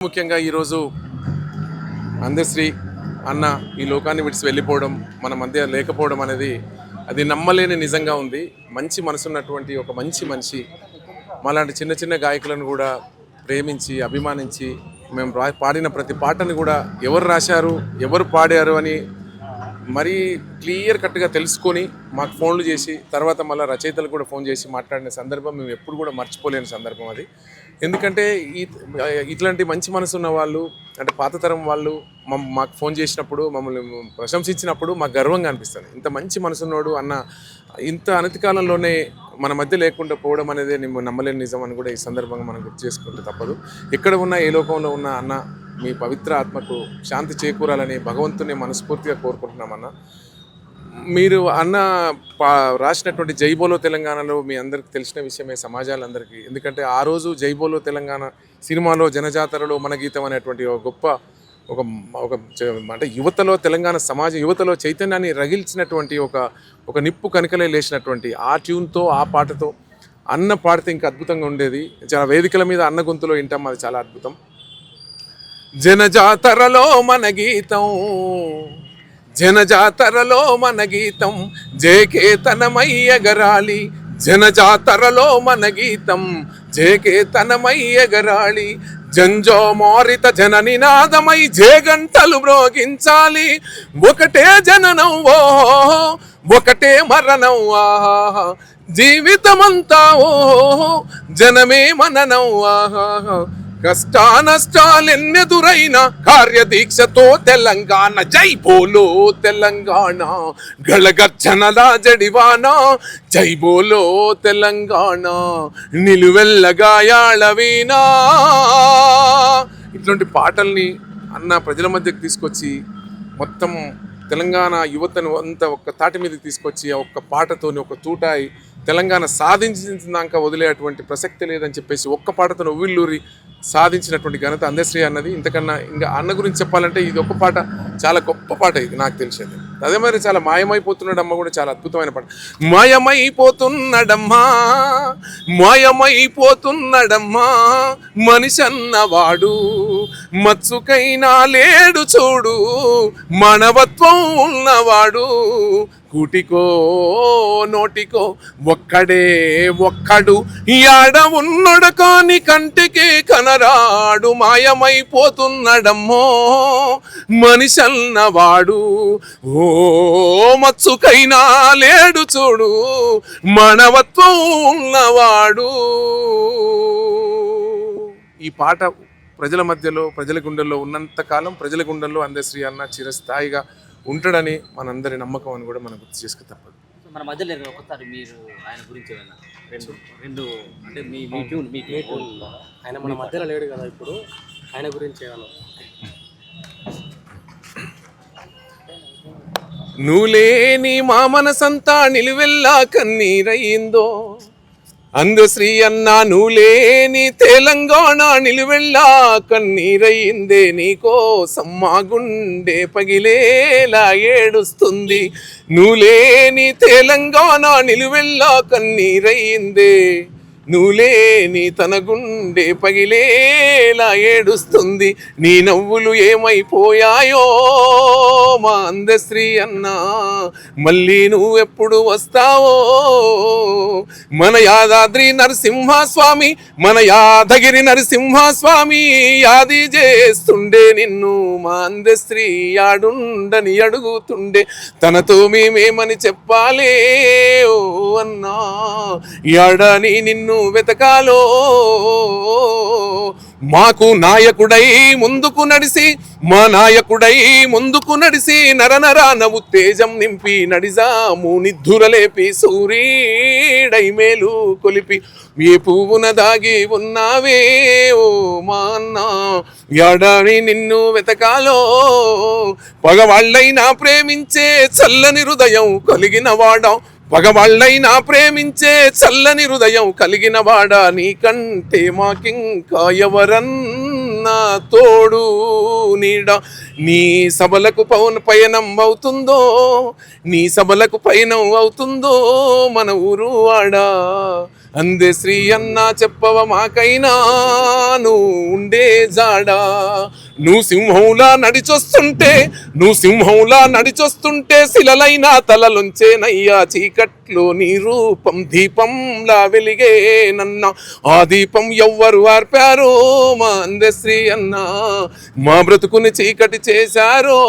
ముఖ్యంగా ఈరోజు అందశ్రీ అన్న ఈ లోకాన్ని విడిచి వెళ్ళిపోవడం మన మధ్య లేకపోవడం అనేది అది నమ్మలేని నిజంగా ఉంది. మంచి మనసున్నటువంటి ఒక మంచి మనిషి మాలాంటి చిన్న చిన్న గాయకులను కూడా ప్రేమించి అభిమానించి మేము రా పాడిన ప్రతి పాటను కూడా ఎవరు రాశారు ఎవరు పాడారు అని మరీ క్లియర్ కట్గా తెలుసుకొని మాకు ఫోన్లు చేసి తర్వాత మళ్ళీ రచయితలు కూడా ఫోన్ చేసి మాట్లాడిన సందర్భం మేము ఎప్పుడు కూడా మర్చిపోలేని సందర్భం అది. ఎందుకంటే ఈ ఇట్లాంటి మంచి మనసు ఉన్న వాళ్ళు అంటే పాత తరం వాళ్ళు మమ్ మాకు ఫోన్ చేసినప్పుడు మమ్మల్ని ప్రశంసించినప్పుడు మాకు గర్వంగా అనిపిస్తుంది. ఇంత మంచి మనసున్నోడు అన్న ఇంత అనతి కాలంలోనే మన మధ్య లేకుండా పోవడం అనేది నేను నమ్మలేని నిజం అని కూడా ఈ సందర్భంగా మనం గుర్తు చేసుకుంటే తప్పదు. ఎక్కడ ఉన్నా ఏ లోకంలో ఉన్న అన్న మీ పవిత్ర ఆత్మకు శాంతి చేకూరాలని భగవంతుని మనస్ఫూర్తిగా కోరుకుంటున్నామన్నా. మీరు అన్న పా రాసినటువంటి జైబోలో తెలంగాణలో మీ అందరికి తెలిసిన విషయమే సమాజాలందరికీ. ఎందుకంటే ఆ రోజు జైబోలో తెలంగాణ సినిమాలో జనజాతరలో మన గీతం అనేటువంటి ఒక గొప్ప ఒక ఒక అంటే యువతలో తెలంగాణ సమాజం యువతలో చైతన్యాన్ని రగిల్చినటువంటి ఒక ఒక నిప్పు కనికలే లేచినటువంటి ఆ ట్యూన్తో ఆ పాటతో అన్న పాడితే ఇంకా అద్భుతంగా ఉండేది. చాలా వేదికల మీద అన్న గొంతులో వింటాం అది చాలా అద్భుతం. జనజాతరలో మన గీతం. జనజాతరలో మన గీతం. జేకేతనమయ్యగరాలి జనజాతరలో మన గీతం. జయకేతనమై ఎగరాలి జంజో మోరిత జన నినాదమై జేగంటలు మ్రోగించాలి. ఒకటే జననం ఓ ఒకటే మరణం ఆహా జీవితమంతా ఓ జనమే మననం ఆహా కష్టా నష్టాలెన్నెదురైన కార్యదీక్షతో తెలంగాణ. జై బోలో తెలంగాణ. గళగర్జనల జడివాన. జై బోలో తెలంగాణ. నిలువెల్లగాయాళవీనా ఇట్లాంటి పాటల్ని అన్న ప్రజల మధ్యకి తీసుకొచ్చి మొత్తం తెలంగాణ యువతను అంత ఒక్క తాటి మీదకి తీసుకొచ్చి ఆ ఒక్క పాటతోని ఒక తూటాయి తెలంగాణ సాధించినాక వదిలేటువంటి ప్రసక్తి లేదని చెప్పేసి ఒక్క పాటతో ఉవ్విల్లూరి సాధించినటువంటి ఘనత అందశ్రీ అన్నది. ఇంతకన్నా ఇంకా అన్న గురించి చెప్పాలంటే ఇది ఒక్క పాట చాలా గొప్ప పాట ఇది నాకు తెలిసేది. అదే మరి చాలా మాయమైపోతున్నాడమ్మ కూడా చాలా అద్భుతమైన పాట. మాయమైపోతున్నాడమ్మా మాయమైపోతున్నాడమ్మా మనిషి అన్నవాడు మత్సుకైనా లేడు చూడు మానవత్వం ఉన్నవాడు కూటికో నోటికో ఒక్కడే ఒక్కడు యాడ ఉన్నడు కాని కంటికి కనరాడు మాయమైపోతున్నాడమ్మో మనిషన్నవాడు ఓ మచ్చుకైనా లేడు చూడు మానవత్వం ఉన్నవాడు. ఈ పాట ప్రజల మధ్యలో ప్రజల గుండెల్లో ఉన్నంత కాలం ప్రజల గుండెల్లో అందశ్రీ అన్న చిరస్థాయిగా ఉంటాడని మనందరి నమ్మకం అని కూడా మనం గుర్తు చేసుకు తప్పదు. మన మధ్యలో ఒకసారి మీరు ఆయన గురించి రెండు రెండు అంటే మీ మీ ట్యూన్ మీ ట్యూన్ ఆయన మన మధ్యలో లేడు కదా ఇప్పుడు. ఆయన గురించి ఏమన్నా నూలేని మా మనసంతా నిలువెల్లా కన్నీరయిందో అందశ్రీ అన్న నూలేని తెలంగాణ నిలువెల్లా కన్నీరయిందే నీకోసం మా గుండె పగిలేలా ఏడుస్తుంది. నూలేని తెలంగాణ నిలువెల్లా కన్నీరయిందే నువ్వులేని తన గుండె పగిలేలా ఏడుస్తుంది. నీ నవ్వులు ఏమైపోయాయో మా అందశ్రీ అన్నా. మళ్ళీ నువ్వెప్పుడు వస్తావో? మన యాదాద్రి నరసింహస్వామి మన యాదగిరి నరసింహస్వామి యాది చేస్తుండే నిన్ను మా అందశ్రీ యాడుండని అడుగుతుండే. తనతో మేమేమని చెప్పాలే ఓ అన్నా? యాడని నిన్ను వెతకాలో. మాకు నాయకుడై ముందుకు నడిసి మా నాయకుడై ముందుకు నడిసి నరనరాన ఉత్తేజం నింపి నడిజాము నిద్ధురలేపి సూరీడై మేలు కొలిపి. ఏ పువ్వున దాగి ఉన్నావే ఓ మా అన్న. ఎడని నిన్ను వెతకాలో. పగవాళ్ళైనా ప్రేమించే చల్లని హృదయం కలిగిన వాడాం. పగవాళ్ళైనా ప్రేమించే చల్లని హృదయం కలిగిన వాడా నీకంటే మాకింకా ఎవరన్నా తోడు నీడ. నీ సభలకు పౌన పయనం అవుతుందో నీ సభలకు పయనం అవుతుందో మన ఊరు వాడా అందే శ్రీ అన్న చెప్పవ మాకైనా నువ్వు ఉండే జాడా. నువ్వు సింహంలా నడిచొస్తుంటే నువ్వు సింహంలా నడిచొస్తుంటే శిలలైన తలలుంచేనయ్యా చీకట్లో నీ రూపం దీపంలా వెలిగే నన్న. ఆ దీపం ఎవ్వరు ఆర్పారో మా అందశ్రీ అన్న. మా బ్రతుకుని చీకటి చేశారో.